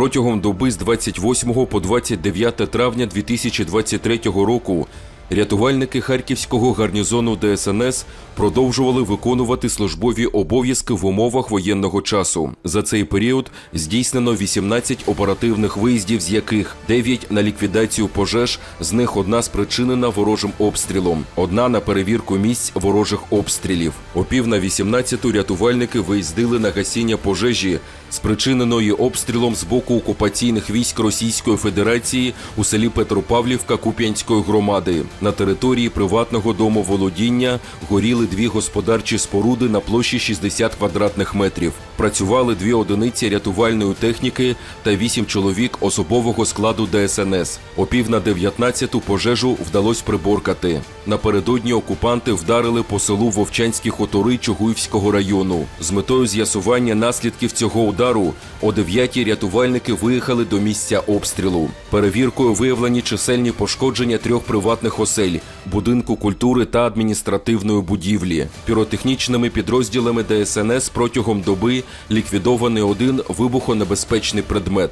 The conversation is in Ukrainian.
Протягом доби з 28 по 29 травня 2023 року рятувальники Харківського гарнізону ДСНС продовжували виконувати службові обов'язки в умовах воєнного часу. За цей період здійснено 18 оперативних виїздів, з яких 9 на ліквідацію пожеж, з них одна спричинена ворожим обстрілом, одна на перевірку місць ворожих обстрілів. О пів на 18 рятувальники виїздили на гасіння пожежі, спричиненої обстрілом з боку окупаційних військ Російської Федерації у селі Петропавлівка Куп'янської громади. На території приватного дому володіння горіли дві господарчі споруди на площі 60 квадратних метрів. Працювали дві одиниці рятувальної техніки та вісім чоловік особового складу ДСНС. О пів на 19-ту пожежу вдалося приборкати. Напередодні окупанти вдарили по селу Вовчанські хутори Чугуївського району. З метою з'ясування наслідків цього удару о 9-й рятувальники виїхали до місця обстрілу. Перевіркою виявлені чисельні пошкодження трьох приватних осель, будинку культури та адміністративної будівлі. Піротехнічними підрозділами ДСНС протягом доби ліквідований один вибухонебезпечний предмет.